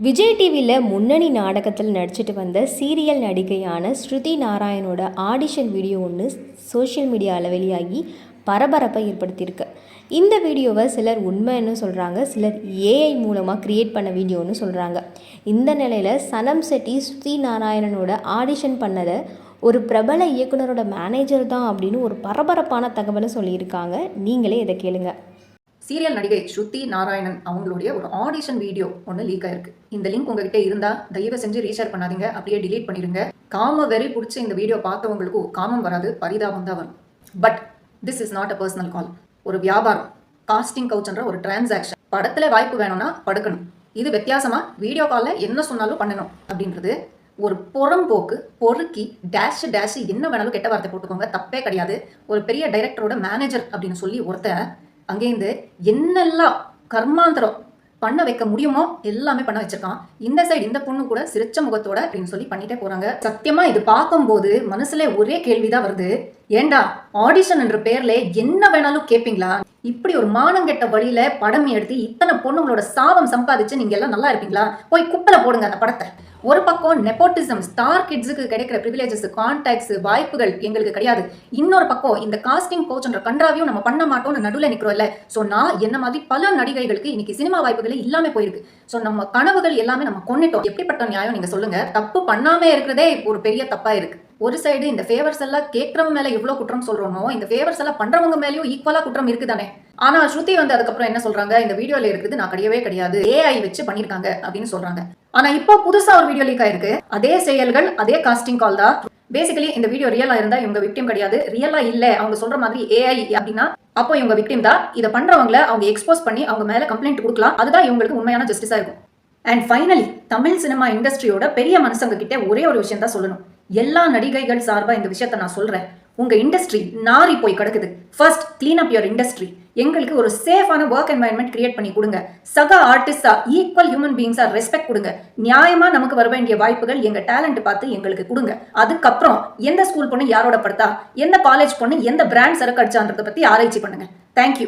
விஜய் டிவியில் முன்னணி நாடகத்தில் நடிச்சிட்டு வந்த சீரியல் நடிகையான ஸ்ருதி நாராயணோட ஆடிஷன் வீடியோ ஒன்று சோஷியல் மீடியாவில் வெளியாகி பரபரப்பை ஏற்படுத்தியிருக்கு. இந்த வீடியோவை சிலர் உண்மைன்னு சொல்கிறாங்க சிலர் ஏஐ மூலமாக க்ரியேட் பண்ண வீடியோன்னு சொல்கிறாங்க இந்த நிலையில் சனம் செட்டி ஸ்ருதி நாராயணனோட ஆடிஷன் பண்ணதை ஒரு பிரபல இயக்குனரோட மேனேஜர் தான் அப்படின்னு ஒரு பரபரப்பான தகவலை சொல்லியிருக்காங்க. நீங்களே இதை கேளுங்கள் சீரியல் நடிகை ஸ்ருதி நாராயணன் அவங்களுடைய ஒரு ஆடிஷன் வீடியோ ஒன்று லீக் ஆயிருக்கு. இந்த லிங்க் உங்ககிட்ட இருந்தா தயவு செஞ்சு ரீஷேர் பண்ணாதீங்க அப்படியே டிலீட் பண்ணிடுங்க. காம வெறி பிடிச்ச இந்த வீடியோ பார்த்தவங்களுக்கும் காமம் வராது பரிதாபம் தான் வரும். But this is not a personal call ஒரு வியாபாரம் காஸ்டிங் கவுச்ன்ற ஒரு டிரான்சாக்ஷன் படத்துல வாய்ப்பு வேணும்னா படுக்கணும். இது வித்தியாசமா வீடியோ காலில் என்ன சொன்னாலும் பண்ணணும் அப்படின்றது ஒரு புறம்போக்கு பொறுக்கி டேஷ் டேஷ் என்ன வேணாலும் கெட்ட வார்த்தை போட்டுக்கோங்க தப்பே கிடையாது. ஒரு பெரிய டைரக்டரோட மேனேஜர் அப்படின்னு சொல்லி ஒருத்தன் அங்கேருந்து என்னெல்லாம் கர்மாந்தரம் பண்ண வைக்க முடியுமோ எல்லாமே பண்ண வச்சிருக்கான். இந்த சைடு இந்த பொண்ணு கூட சிரிச்ச முகத்தோட அப்படின்னு சொல்லி பண்ணிட்டே போறாங்க. சத்தியமா இது பார்க்கும்போது மனசுல ஒரே கேள்விதான் வருது. ஏண்டா ஆடிஷன் என்ற பேர்ல என்ன வேணாலும் கேட்பீங்களா இப்படி ஒரு மானங்கெட்ட வழியில படம் எடுத்து இத்தனை பொண்ணுங்களோட சாபம் சம்பாதிச்சு நீங்க எல்லாம் நல்லா இருப்பீங்களா? போய் குப்பல போடுங்க அந்த படத்தை. ஒரு பக்கம் நெப்போட்டிசம் ஸ்டார் கிட்ஸுக்கு கிடைக்கிற ப்ரிவிலேஜஸ் கான்டாக்ட்ஸ் வாய்ப்புகள் எங்களுக்கு கிடையாது. இன்னொரு பக்கம் இந்த காஸ்டிங் கோச்ன்ற கன்றாவையும் நம்ம பண்ண மாட்டோம்னு நடுவில் நிற்கிறோம் இல்லை. ஸோ நான் என்ன மாதிரி பல நடிகைகளுக்கு இன்னைக்கு சினிமா வாய்ப்புகளே இல்லாமல் போயிருக்கு. ஸோ நம்ம கனவுகள் எல்லாமே நம்ம கொண்டுட்டோம் எப்படிப்பட்ட நியாயம் நீங்கள் சொல்லுங்க. தப்பு பண்ணாம இருக்கிறதே ஒரு பெரிய தப்பாக இருக்குது ஒரு சைடு இந்த ஃபேவர்ஸ் எல்லாம் கேட்கறவங்க மேல எவ்வளவு குற்றம் சொல்றோமோ இந்த ஃபேவர்ஸ் எல்லாம் பண்றவங்க மேலயும் ஈக்குவலா குற்றம் இருக்குதானே? ஆனா ஸ்ருதி வந்து அதுக்கப்புறம் என்ன சொல்றாங்க? இந்த வீடியோல இருக்குது நான் கிடையவே கிடையாது. ஏஐ வச்சு பண்ணிருக்காங்க அப்படின்னு சொல்றாங்க. ஆனா இப்போ புதுசா ஒரு வீடியோ லீக் ஆயிருக்கு. அதே செயல்கள் அதே காஸ்டிங் கால் தான். பேசிக்கலி இந்த வீடியோ ரியலா இருந்தா இவங்க விக்டிம் கிடையாது. ரியலா இல்ல. அவங்க சொல்ற மாதிரி ஏஐ அப்படின்னா அப்போ இவங்க விக்டிம் தான். இதை பண்றவங்கள அவங்க எக்ஸ்போஸ் பண்ணி அவங்க மேல கம்ப்ளைண்ட் கொடுக்கலாம். அதுதான் இவங்களுக்கு உண்மையான ஜஸ்டிஸா இருக்கும். அண்ட் ஃபைனலி தமிழ் சினிமா இண்டஸ்ட்ரியோட பெரிய மனுஷங்க கிட்ட ஒரே ஒரு விஷயம் தான் சொல்லணும். எல்லா நடிகைகள் சார்பா இந்த விஷயத்த நான் சொல்றேன். உங்க இண்டஸ்ட்ரி நாரி போய் கிடக்குது. First clean up your industry எங்களுக்கு ஒரு சேஃபான ஒர்க் என்வாயன்மெண்ட் கிரியேட் பண்ணி கொடுங்க. சக ஆர்டிஸ்டா ஈக்குவல் ஹியூமன் பீங்ஸா ரெஸ்பெக்ட் கொடுங்க. நியாயமா நமக்கு வர வேண்டிய வாய்ப்புகள் எங்க டேலண்ட் பார்த்து எங்களுக்கு கொடுங்க. அதுக்கப்புறம் எந்த ஸ்கூல் பொண்ணு யாரோட படுத்தா? எந்த காலேஜ் பொண்ணு எந்த பிராண்ட் சரக்கு அடிச்சான்றதை பத்தி ஆராய்ச்சி பண்ணுங்க. தேங்க்யூ